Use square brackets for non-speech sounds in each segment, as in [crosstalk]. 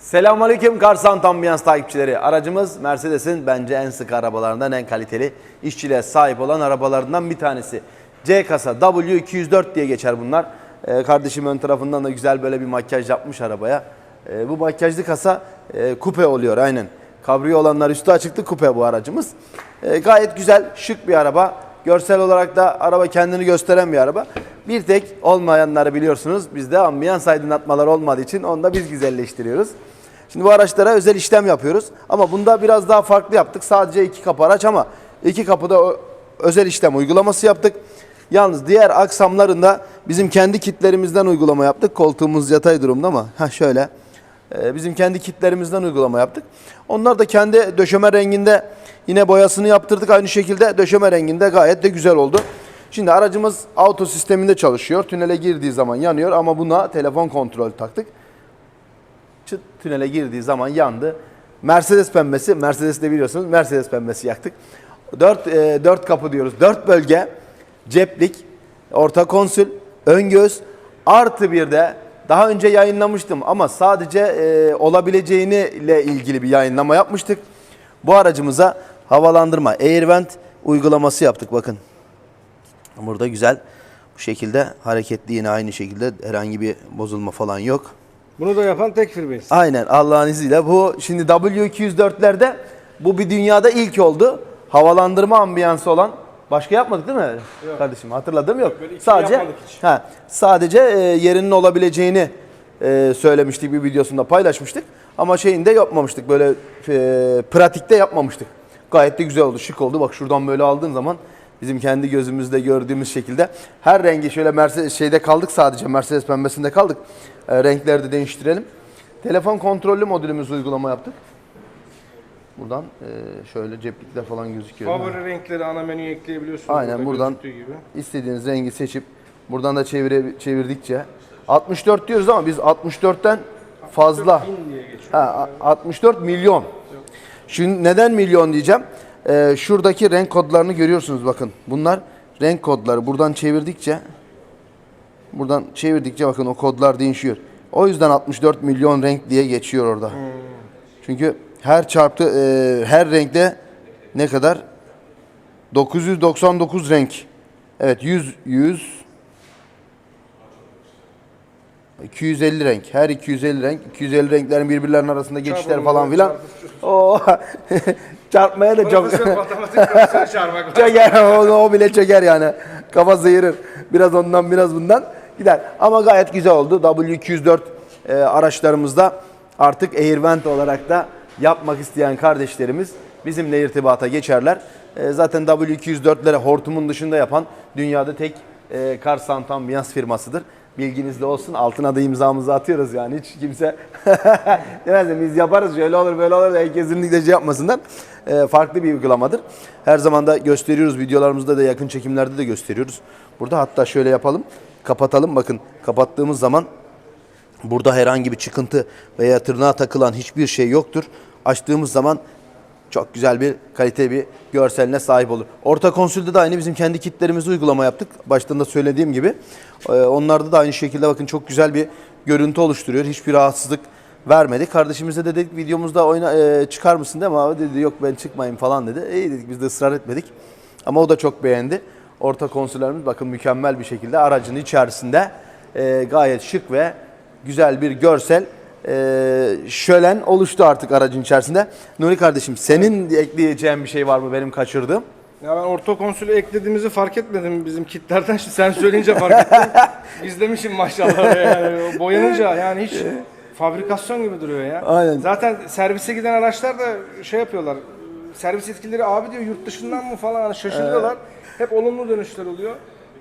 Selamünaleyküm Karsan Ambiyans takipçileri. Aracımız Mercedes'in bence en sık arabalarından en kaliteli işçiliğe sahip olan arabalarından bir tanesi. C kasa W204 diye geçer bunlar. Ee, kardeşim ön tarafından da güzel böyle bir makyaj yapmış arabaya. Ee, bu makyajlı kasa e, kupe oluyor aynen. Kabriyo olanlar üstü açıklı kupe bu aracımız. Ee, gayet güzel, şık bir araba. Görsel olarak da araba kendini gösteren bir araba. Bir tek olmayanları biliyorsunuz. Bizde ambiyans aydınlatmalar olmadığı için onu da biz güzelleştiriyoruz. Şimdi bu araçlara özel işlem yapıyoruz. Ama bunda biraz daha farklı yaptık. Sadece iki kapı araç ama iki kapıda özel işlem uygulaması yaptık. Yalnız diğer aksamlarında bizim kendi kitlerimizden uygulama yaptık. Koltuğumuz yatay durumda ama ha şöyle. Ee, bizim kendi kitlerimizden uygulama yaptık. Onlar da kendi döşeme renginde yine boyasını yaptırdık. Aynı şekilde döşeme renginde gayet de güzel oldu. Şimdi aracımız auto sisteminde çalışıyor. Tünele girdiği zaman yanıyor ama buna telefon kontrol taktık çıt tünele girdiği zaman yandı. Mercedes pembesi, Mercedes de biliyorsunuz Mercedes pembesi yaktık. 4 4 kapı diyoruz. 4 bölge ceplik, orta konsül, ön göğüs artı bir de daha önce yayınlamıştım ama sadece e, olabileceğini ile ilgili bir yayınlama yapmıştık. Bu aracımıza havalandırma, air vent uygulaması yaptık bakın. Burada güzel bu şekilde hareketli yine aynı şekilde herhangi bir bozulma falan yok. Bunu da yapan tek firmayız. Aynen Allah'ın izniyle. Bu şimdi W204'lerde bu bir dünyada ilk oldu. Havalandırma ambiyansı olan. Başka yapmadık değil mi? Kardeşim hatırladım yok. böyle ikili sadece ha, sadece e, yerinin olabileceğini e, söylemiştik bir videosunda paylaşmıştık. Ama şeyinde yapmamıştık. Böyle e, pratikte yapmamıştık. Gayet de güzel oldu, şık oldu. Bak şuradan böyle aldığın zaman bizim kendi gözümüzde gördüğümüz şekilde her rengi şöyle Mercedes şeyde kaldık sadece Mercedes pembesinde kaldık. E, renkleri de değiştirelim. Telefon kontrollü modülümüz uygulama yaptık. Buradan e, şöyle ceplikler falan gözüküyor. Favori renkleri ana menüye ekleyebiliyorsunuz. Aynen, burada buradan- gibi. İstediğiniz rengi seçip buradan da çevire, çevirdikçe 64 diyoruz ama biz 64'ten fazla. Bin diye geçiyor. Ha, a- 64 milyon. Şimdi neden milyon diyeceğim? Ee, şuradaki renk kodlarını görüyorsunuz bakın. Bunlar renk kodları. Buradan çevirdikçe buradan çevirdikçe bakın o kodlar değişiyor. O yüzden 64 milyon renk diye geçiyor orada. Çünkü her çarptı e, her renkte ne kadar? 999 renk. Evet 100 100 250 renk. Her 250 renk. 250 renklerin birbirlerinin arasında geçişler Çarpalım, falan filan. Oo. [laughs] Çarpmaya da çok Profesör matematik profesörü çağırmak lazım. [laughs] çeker. O, o bile çeker yani. Kafa sıyırır. Biraz ondan biraz bundan gider. Ama gayet güzel oldu. W204 e, araçlarımızda artık Airvent olarak da yapmak isteyen kardeşlerimiz bizimle irtibata geçerler. E, zaten W204'lere hortumun dışında yapan dünyada tek e, Car Sound Ambiance firmasıdır. Bilginizde olsun. Altına da imzamızı atıyoruz yani. Hiç kimse [laughs] demez de biz yaparız şöyle olur böyle olur da kesinlikle şey yapmasınlar. E, farklı bir uygulamadır. Her zaman da gösteriyoruz. Videolarımızda da yakın çekimlerde de gösteriyoruz. Burada hatta şöyle yapalım. Kapatalım. Bakın kapattığımız zaman burada herhangi bir çıkıntı veya tırnağa takılan hiçbir şey yoktur. Açtığımız zaman çok güzel bir kaliteli bir görseline sahip olur. Orta konsülde de aynı bizim kendi kitlerimizi uygulama yaptık. Baştan da söylediğim gibi. Ee, onlarda da aynı şekilde bakın çok güzel bir görüntü oluşturuyor. Hiçbir rahatsızlık vermedik. Kardeşimize de dedik videomuzda oyna, e, çıkar mısın değil mi abi dedi yok ben çıkmayayım falan dedi. İyi dedik biz de ısrar etmedik. Ama o da çok beğendi. Orta konsüllerimiz bakın mükemmel bir şekilde aracın içerisinde e, gayet şık ve güzel bir görsel e, şölen oluştu artık aracın içerisinde. Nuri kardeşim senin ekleyeceğin bir şey var mı benim kaçırdığım? Ya ben orta konsülü eklediğimizi fark etmedim bizim kitlerden. Şimdi [laughs] sen söyleyince fark ettim. [laughs] İzlemişim maşallah yani. Boyanınca yani hiç fabrikasyon gibi duruyor ya. Aynen. Zaten servise giden araçlar da şey yapıyorlar. Servis etkileri abi diyor yurt dışından mı falan hani şaşırıyorlar. Hep olumlu dönüşler oluyor.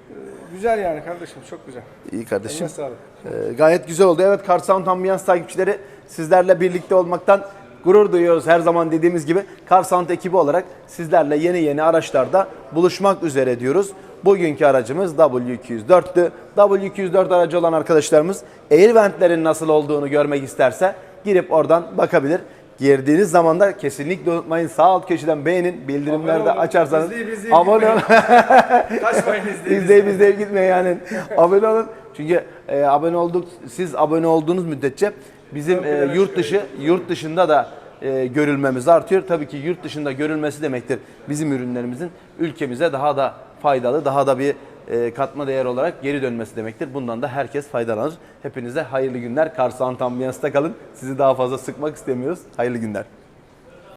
Ee, Güzel yani kardeşim çok güzel. İyi kardeşim. Eline sağlık. Ee, gayet güzel oldu. Evet Car Sound Ambiyans takipçileri sizlerle birlikte olmaktan gurur duyuyoruz. Her zaman dediğimiz gibi Car Sound ekibi olarak sizlerle yeni yeni araçlarda buluşmak üzere diyoruz. Bugünkü aracımız W204'tü. W204 aracı olan arkadaşlarımız Airvent'lerin nasıl olduğunu görmek isterse girip oradan bakabilir. Girdiğiniz zaman da kesinlikle unutmayın sağ alt köşeden beğenin, bildirimleri de açarsanız İzleyip izleyip abone olun. [laughs] Kaçmayın izleyin. İzleyip izleyip gitmeyin yani. abone olun. Çünkü e, abone olduk, siz abone olduğunuz müddetçe bizim e, yurt dışı yurt dışında da e, görülmemiz artıyor. Tabii ki yurt dışında görülmesi demektir bizim ürünlerimizin ülkemize daha da faydalı, daha da bir e, katma değer olarak geri dönmesi demektir. Bundan da herkes faydalanır. Hepinize hayırlı günler. Kars Antambiyans'ta kalın. Sizi daha fazla sıkmak istemiyoruz. Hayırlı günler.